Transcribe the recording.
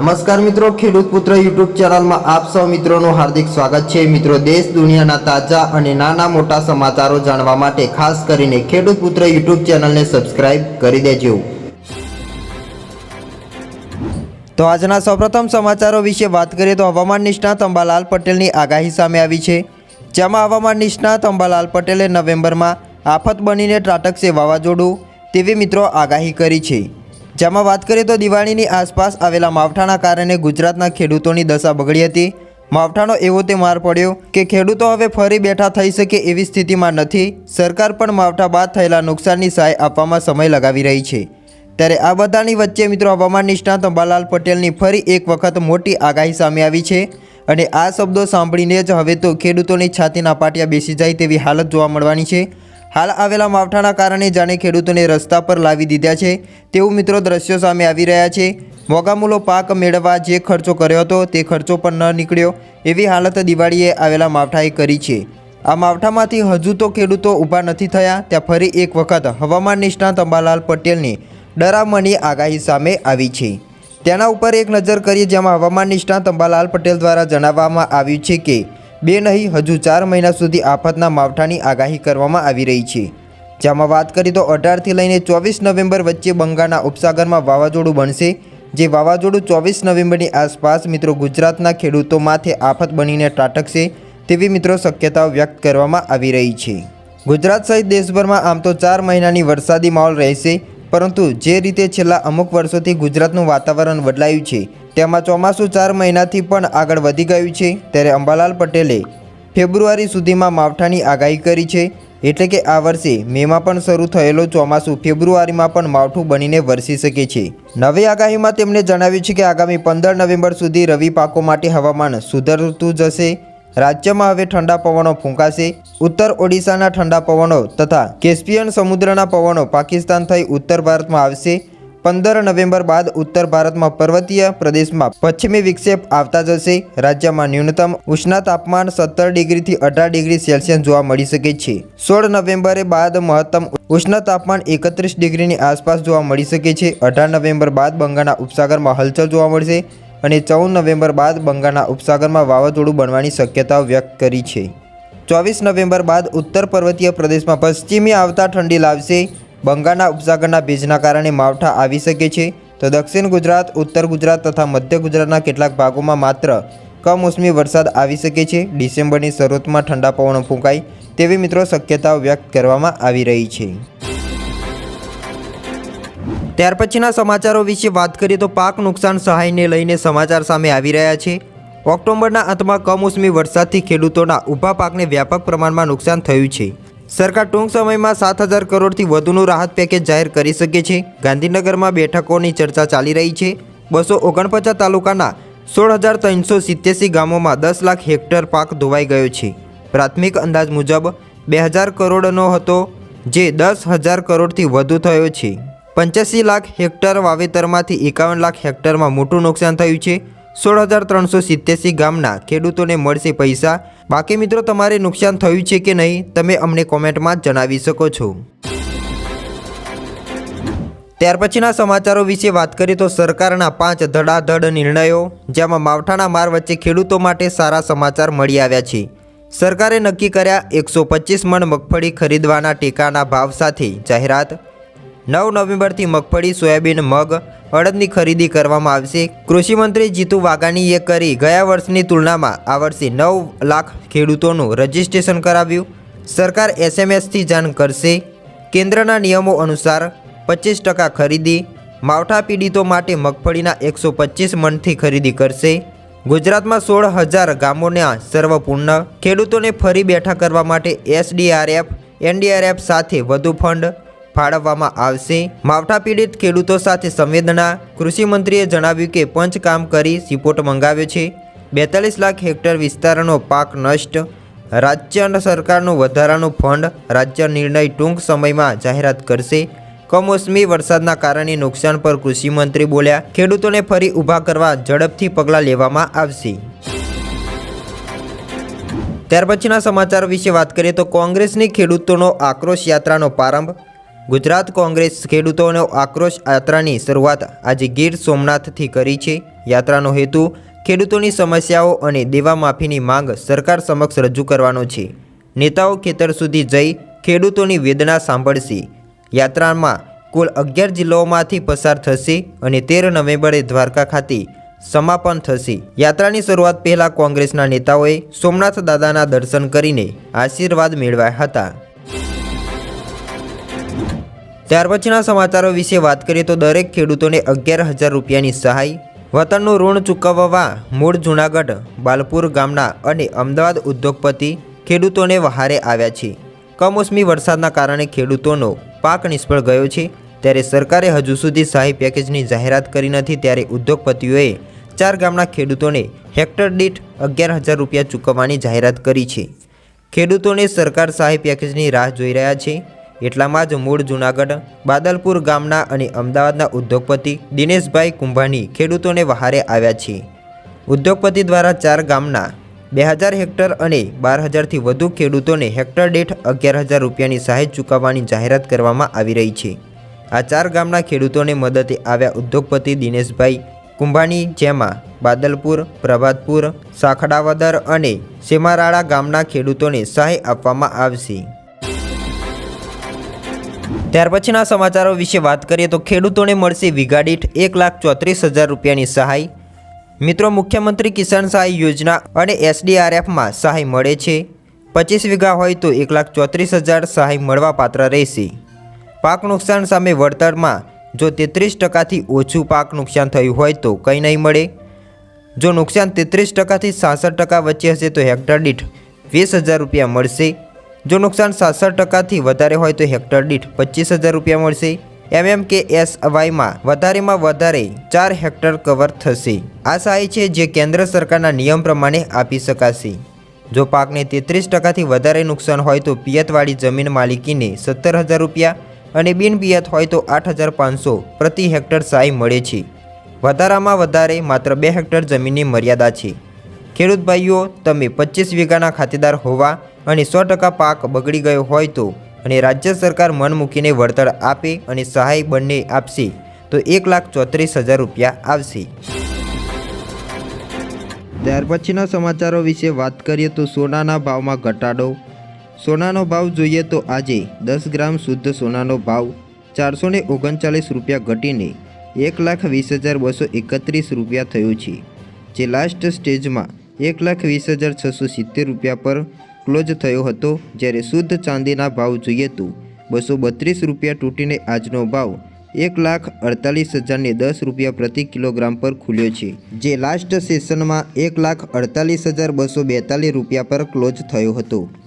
નમસ્કાર મિત્રો, ખેડૂત પુત્ર યુટ્યુબ ચેનલમાં આપ સૌ મિત્રોનું હાર્દિક સ્વાગત છે. મિત્રો, દેશ દુનિયાના તાજા અને નાના મોટા સમાચારો જાણવા માટે ખાસ કરીને ખેડૂત પુત્ર યુટ્યુબ ચેનલને સબસ્ક્રાઇબ કરી દેજો. તો આજના સૌપ્રથમ સમાચારો વિશે વાત કરીએ તો હવામાન નિષ્ણાત અંબાલાલ પટેલની આગાહી સામે આવી છે. જેમાં હવામાન નિષ્ણાત અંબાલાલ પટેલે નવેમ્બરમાં આફત બનીને ત્રાટકશે વાવાઝોડું તેવી મિત્રો આગાહી કરી છે. જેમાં વાત કરીએ તો દિવાળીની આસપાસ આવેલા માવઠાના કારણે ગુજરાતના ખેડૂતોની દશા બગડી હતી. માવઠાનો એવો તે માર પડ્યો કે ખેડૂતો હવે ફરી બેઠા થઈ શકે એવી સ્થિતિમાં નથી. સરકાર પણ માવઠા બાદ થયેલા નુકસાનની સહાય આપવામાં સમય લગાવી રહી છે. ત્યારે આ બધાની વચ્ચે મિત્રો હવામાન નિષ્ણાત અંબાલાલ પટેલની ફરી એક વખત મોટી આગાહી સામે આવી છે અને આ શબ્દો સાંભળીને જ હવે તો ખેડૂતોની છાતીના પાટિયા બેસી જાય તેવી હાલત જોવા મળવાની છે. હાલ આવેલા માવઠાના કારણે જાણે ખેડૂતોને રસ્તા પર લાવી દીધા છે. તેવું મિત્રો દ્રશ્યો સામે આવી રહ્યા છે. મોગામૂલો પાક મેળવવા જે ખર્ચો કર્યો હતો તે ખર્ચો પણ ન નીકળ્યો એવી હાલત દિવાળીએ આવેલા માવઠાએ કરી છે. આ માવઠામાંથી હજુ તો ખેડૂતો ઊભા નથી થયા. ત્યાં ફરી એક વખત હવામાન નિષ્ણાત અંબાલાલ પટેલની ડરામણી આગાહી સામે આવી છે. તેના ઉપર એક નજર કરીએ જેમાં હવામાન નિષ્ણાત અંબાલાલ પટેલ દ્વારા જણાવવામાં આવ્યું છે કે બે નહીં, હજુ ચાર મહિના સુધી આફતના માવઠાની આગાહી કરવામાં આવી રહી છે. જેમાં વાત કરીએ તો અઢારથી લઈને ચોવીસ નવેમ્બર વચ્ચે બંગાળના ઉપસાગરમાં વાવાઝોડું બનશે, જે વાવાઝોડું ચોવીસ નવેમ્બરની આસપાસ મિત્રો ગુજરાતના ખેડૂતો માથે આફત બનીને ત્રાટકશે તેવી મિત્રો શક્યતાઓ વ્યક્ત કરવામાં આવી રહી છે. ગુજરાત સહિત દેશભરમાં આમ તો ચાર મહિનાની વરસાદી માહોલ રહેશે, પરંતુ જે રીતે છેલ્લા અમુક વર્ષોથી ગુજરાતનું વાતાવરણ બદલાયું છે તેમાં ચોમાસું ચાર મહિનાથી પણ આગળ વધી ગયું છે. ત્યારે અંબાલાલ પટેલે ફેબ્રુઆરી સુધીમાં માવઠાની આગાહી કરી છે. એટલે કે આ વર્ષે મેમાં પણ શરૂ થયેલો ચોમાસું ફેબ્રુઆરીમાં પણ માવઠું બનીને વરસી શકે છે. નવી આગાહીમાં તેમણે જણાવ્યું છે કે આગામી પંદર નવેમ્બર સુધી રવિ પાકો માટે હવામાન સુધરતું જશે રાજ્યમાં હવે ઠંડા પવનો ફૂંકાશે. ઉત્તર ઓડિશાના ઠંડા પવનો તથા કેસ્પિયન સમુદ્રના પવનો પાકિસ્તાન થઈ ઉત્તર ભારતમાં આવશે. પંદર નવેમ્બર બાદ ઉત્તર ભારતમાં પર્વતીય પ્રદેશમાં પશ્ચિમી વિક્ષેપ આવતા જશે. રાજ્યમાં ન્યૂનતમ ઉષ્ણા તાપમાન સત્તર ડિગ્રીથી અઢાર ડિગ્રી સેલ્સિયસ જોવા મળી શકે છે. સોળ નવેમ્બરે બાદ મહત્તમ ઉષ્ણ તાપમાન એકત્રીસ ડિગ્રીની આસપાસ જોવા મળી શકે છે. અઢાર નવેમ્બર બાદ બંગાળના ઉપસાગરમાં હલચલ જોવા મળશે અને ચૌદ નવેમ્બર બાદ બંગાળના ઉપસાગરમાં વાવાઝોડું બનવાની શક્યતાઓ વ્યક્ત કરી છે. ચોવીસ નવેમ્બર બાદ ઉત્તર પર્વતીય પ્રદેશમાં પશ્ચિમી આવતા ઠંડી લાવશે. બંગાળના ઉપસાગરના ભેજના કારણે માવઠા આવી શકે છે. તો દક્ષિણ ગુજરાત, ઉત્તર ગુજરાત તથા મધ્ય ગુજરાતના કેટલાક ભાગોમાં માત્ર કમોસમી વરસાદ આવી શકે છે. ડિસેમ્બરની શરૂઆતમાં ઠંડા પવનો ફૂંકાય તેવી મિત્રો શક્યતાઓ વ્યક્ત કરવામાં આવી રહી છે. ત્યાર પછીના સમાચારો વિશે વાત કરીએ તો પાક નુકસાન સહાયને લઈને સમાચાર સામે આવી રહ્યા છે. ઓક્ટોબરના અંતમાં કમોસમી વરસાદથી ખેડૂતોના ઊભા પાકને વ્યાપક પ્રમાણમાં નુકસાન થયું છે. સરકાર ટૂંક સમયમાં સાત હજાર કરોડથી વધુનું રાહત પેકેજ જાહેર કરી શકે છે. ગાંધીનગરમાં બેઠકોની ચર્ચા ચાલી રહી છે. બસો ઓગણપચાસ તાલુકાના સોળ હજાર ત્રણસો સિત્યાસી ગામોમાં દસ લાખ હેક્ટર પાક ધોવાઈ ગયો છે. પ્રાથમિક અંદાજ મુજબ બે હજાર કરોડનો હતો, જે દસ હજાર કરોડથી વધુ થયો છે. પંચ્યાસી લાખ હેક્ટર વાવેતરમાંથી એકાવન લાખ હેક્ટરમાં મોટું નુકસાન થયું છે. સોળ હજાર ત્રણસો સિત્યાસી ગામના ખેડૂતોને મળશે પૈસા. બાકી મિત્રો, તમારે નુકસાન થયું છે કે નહીં, તમે અમને કોમેન્ટમાં જણાવી શકો છો. ત્યાર પછીના સમાચારો વિશે વાત કરીએ તો સરકારના પાંચ ધડાધડ નિર્ણયો, જેમાં માવઠાના માર વચ્ચે ખેડૂતો માટે સારા સમાચાર મળી આવ્યા છે. સરકારે નક્કી કર્યા, એકસો પચીસ મણ મગફળી ખરીદવાના ટેકાના ભાવ સાથે જાહેરાત. નવ નવેમ્બરથી મગફળી, સોયાબીન, મગ અડદની ખરીદી કરવામાં આવશે. કૃષિમંત્રી જીતુ વાઘાણીએ કરી ગયા વર્ષની તુલનામાં આ વર્ષે નવ લાખ ખેડૂતોનું રજીસ્ટ્રેશન કરાવ્યું. સરકાર એસએમએસથી જાણ કરશે. કેન્દ્રના નિયમો અનુસાર પચીસ ટકા ખરીદી, માવઠા પીડિતો માટે મગફળીના એકસો પચીસ મણથી ખરીદી કરશે. ગુજરાતમાં સોળ હજાર ગામોના સર્વપૂર્ણ ખેડૂતોને ફરી બેઠા કરવા માટે એસડીઆરએફ, એનડીઆરએફ સાથે વધુ ફંડ ફાળવવામાં આવશે. માવઠા પીડિત ખેડૂતો સાથે સંવેદના. કૃષિમંત્રીએ જણાવ્યું કે પંચ કામ કરી સિપોર્ટ મંગાવ્યો છે. બેતાલીસ લાખ હેક્ટર વિસ્તારનો પાક નષ્ટ. રાજ્ય સરકારનું વધારાનું ફંડ રાજ્ય નિર્ણય ટૂંક સમયમાં જાહેરાત કરશે. કમોસમી વરસાદના કારણે નુકસાન પર કૃષિમંત્રી બોલ્યા. ખેડૂતોને ફરી ઊભા કરવા ઝડપથી પગલાં લેવામાં આવશે. ત્યાર પછીના સમાચાર વિશે વાત કરીએ તો કોંગ્રેસની ખેડૂતોનો આક્રોશ યાત્રાનો પ્રારંભ. ગુજરાત કોંગ્રેસ ખેડૂતોનો આક્રોશ યાત્રાની શરૂઆત આજે ગીર સોમનાથથી કરી છે. યાત્રાનો હેતુ ખેડૂતોની સમસ્યાઓ અને દેવા માફીની માંગ સરકાર સમક્ષ રજૂ કરવાનો છે. નેતાઓ ખેતર સુધી જઈ ખેડૂતોની વેદના સાંભળશે. યાત્રામાં કુલ અગિયાર જિલ્લાઓમાંથી પસાર થશે અને તેર નવેમ્બરે દ્વારકા ખાતે સમાપન થશે. યાત્રાની શરૂઆત પહેલાં કોંગ્રેસના નેતાઓએ સોમનાથ દાદાના દર્શન કરીને આશીર્વાદ મેળવ્યા હતા. ત્યાર પછીના સમાચારો વિશે વાત કરીએ તો દરેક ખેડૂતોને અગિયાર હજાર રૂપિયાની સહાય, વતનનું ઋણ ચૂકવવા મૂળ જૂનાગઢ, બાલપુર ગામના અને અમદાવાદ ઉદ્યોગપતિ ખેડૂતોને વહારે આવ્યા છે. કમોસમી વરસાદના કારણે ખેડૂતોનો પાક નિષ્ફળ ગયો છે. ત્યારે સરકારે હજુ સુધી સહાય પેકેજની જાહેરાત કરી નથી. ત્યારે ઉદ્યોગપતિઓએ ચાર ગામના ખેડૂતોને હેક્ટર દીઠ અગિયાર હજાર રૂપિયા ચૂકવવાની જાહેરાત કરી છે. ખેડૂતોને સરકાર સહાય પેકેજની રાહ જોઈ રહ્યા છે. એટલામાં જ મૂળ જૂનાગઢ, બાદલપુર ગામના અને અમદાવાદના ઉદ્યોગપતિ દિનેશભાઈ કુંભાની ખેડૂતોને વહારે આવ્યા છે. ઉદ્યોગપતિ દ્વારા ચાર ગામના બે હજાર હેક્ટર અને બાર હજારથી વધુ ખેડૂતોને હેક્ટર દીઠ અગિયાર હજાર રૂપિયાની સહાય ચૂકવવાની જાહેરાત કરવામાં આવી રહી છે. આ ચાર ગામના ખેડૂતોને મદદે આવ્યા ઉદ્યોગપતિ દિનેશભાઈ કુંભાણી, જેમાં બાદલપુર, પ્રભાતપુર, સાખડાવદર અને સેમારાળા ગામના ખેડૂતોને સહાય આપવામાં આવશે. ત્યાર પછીના સમાચારો વિશે વાત કરીએ તો ખેડૂતોને મળશે વીઘા દીઠ એક લાખ ચોત્રીસ હજાર રૂપિયાની સહાય. મિત્રો, મુખ્યમંત્રી કિસાન સહાય યોજના અને એસડીઆરએફમાં સહાય મળે છે. પચીસ વીઘા હોય તો એક લાખ ચોત્રીસ હજાર સહાય મળવા પાત્ર રહેશે. પાક નુકસાન સામે વળતરમાં જો તેત્રીસ ટકાથી ઓછું પાક નુકસાન થયું હોય તો કંઈ નહીં મળે. જો નુકસાન તેત્રીસ ટકાથી સાસઠ ટકા વચ્ચે હશે તો હેક્ટર દીઠ વીસ હજાર રૂપિયા મળશે. જો નુકસાન સાસઠ ટકાથી વધારે હોય તો હેક્ટર દીઠ પચીસ હજાર રૂપિયા મળશે. એમએમ કે એસ વાયમાં વધારેમાં વધારે ચાર હેક્ટર કવર થશે. આ સહાય છે જે કેન્દ્ર સરકારના નિયમ પ્રમાણે આપી શકાશે. જો પાકને તેત્રીસ ટકાથી વધારે નુકસાન હોય તો પિયતવાળી જમીન માલિકીને સત્તર હજાર રૂપિયા અને બિન પિયત હોય તો આઠ હજાર પાંચસો પ્રતિ હેક્ટર સહાય મળે છે. વધારામાં વધારે માત્ર બે હેક્ટર જમીનની મર્યાદા છે. ખેડૂત ભાઈઓ, તમે પચીસ વીઘાના ખાતેદાર હોવા અને સો ટકા પાક બગડી ગયો હોય તો અને રાજ્ય સરકાર મન મૂકીને વળતર આપે અને સહાય બંને આપશે, તો એક લાખ ચોત્રીસ હજાર રૂપિયા આવશે. ત્યાર પછીના સમાચારો વિશે વાત કરીએ તો સોનાના ભાવમાં ઘટાડો. સોનાનો ભાવ જોઈએ તો આજે દસ ગ્રામ શુદ્ધ સોનાનો ભાવ ચારસો ને ઓગણચાલીસ રૂપિયા ઘટીને એક લાખ વીસ હજાર બસો એકત્રીસ રૂપિયા થયો છે. જે લાસ્ટ સ્ટેજમાં એક લાખ વીસ હજાર છસો સિત્તેર રૂપિયા પર ક્લોઝ થયો હતો, જ્યારે શુદ્ધ ચાંદીના ભાવ જોઈએ તો બસો બત્રીસ રૂપિયા તૂટીને આજનો ભાવ એક લાખ અડતાલીસ હજારને દસ રૂપિયા પ્રતિ કિલોગ્રામ પર ખુલ્યો છે, જે લાસ્ટ સેશનમાં એક લાખ અડતાલીસ હજાર બસો બેતાલીસ રૂપિયા પર ક્લોઝ થયો હતો.